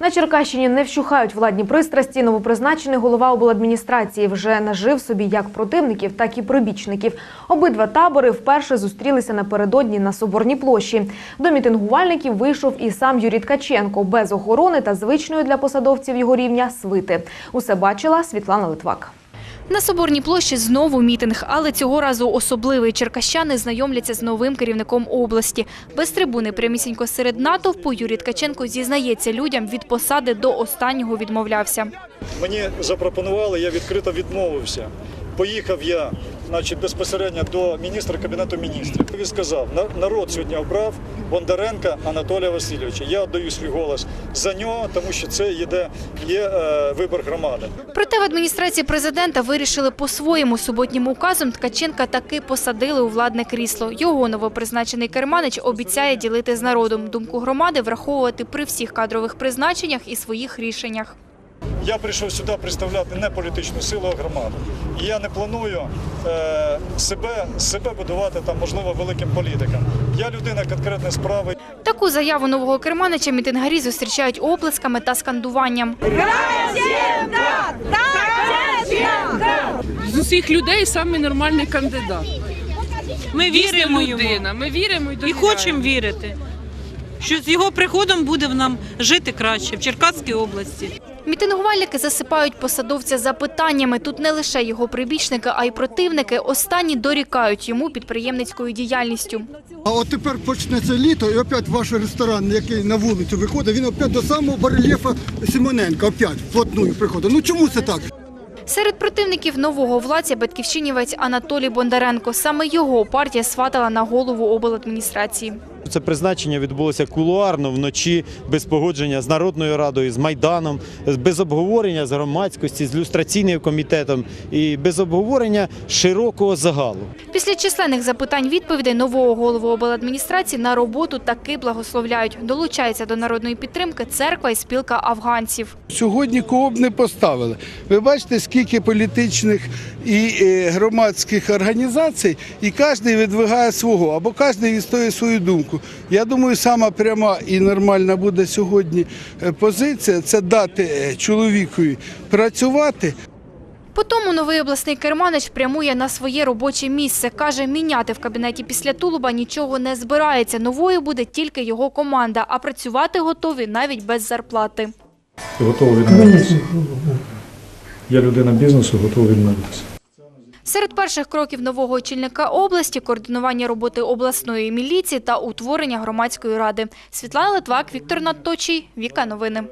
На Черкащині не вщухають владні пристрасті. Новопризначений голова обладміністрації вже нажив собі як противників, так і прибічників. Обидва табори вперше зустрілися напередодні на Соборній площі. До мітингувальників вийшов і сам Юрій Ткаченко без охорони та звичної для посадовців його рівня свити. Усе бачила Світлана Литвак. На Соборній площі знову мітинг, але цього разу особливий. Черкащани знайомляться з новим керівником області. Без трибуни прямісінько серед натовпу Юрій Ткаченко зізнається людям, від посади до останнього відмовлявся. Мені запропонували, я відкрито відмовився. Поїхав я значить, безпосередньо до міністра Кабінету міністрів. Він сказав, «На- народ сьогодні обрав Бондаренка Анатолія Васильовича. Я віддаю свій голос за нього, тому що це є, є е, вибор громади. Проте в адміністрації президента вирішили по-своєму суботнім указом Ткаченка таки посадили у владне крісло. Його новопризначений керманич обіцяє ділити з народом. Думку громади враховувати при всіх кадрових призначеннях і своїх рішеннях. Я прийшов сюди представляти не політичну силу, а громаду. І я не планую е, себе, себе будувати там, можливо, великим політиком. Я людина конкретної справи. Таку заяву нового керманича мітингарі зустрічають оплесками та скандуванням. з усіх людей самий нормальний кандидат. Ми віримо людина. Ми віримо і і хочемо вірити, що з його приходом буде нам жити краще в Черкаській області. Мітингувальники засипають посадовця запитаннями. Тут не лише його прибічники, а й противники. Останні дорікають йому підприємницькою діяльністю. А от тепер почнеться літо, і опять ваш ресторан, який на вулицю виходить, він опять до самого барельєфа Симоненка, опять вплотную приходить. Ну чому це так? Серед противників нового владця батьківщинівець Анатолій Бондаренко. Саме його партія сватала на голову обладміністрації. Це призначення відбулося кулуарно вночі без погодження з Народною радою, з Майданом, без обговорення з громадськості, з люстраційним комітетом і без обговорення широкого загалу. Після численних запитань відповідей нового голову обладміністрації на роботу таки благословляють. Долучається до народної підтримки церква і спілка афганців. Сьогодні кого б не поставили. Ви бачите, скільки політичних і е, громадських організацій, і кожен видвигає свого, або кожен відстоює свою думку. Я думаю, сама пряма і нормальна буде сьогодні е, позиція це дати е, чоловікові працювати, Потому новий обласний керманич прямує на своє робоче місце. Каже, міняти в кабінеті після Тулуба нічого не збирається. Новою буде тільки його команда, а працювати готові навіть без зарплати. Готовий відмовитися. Я людина бізнесу, готовий відмовитися. Серед перших кроків нового очільника області – координування роботи обласної міліції та утворення громадської ради. Світлана Литвак, Віктор Надточий, Віка Новини.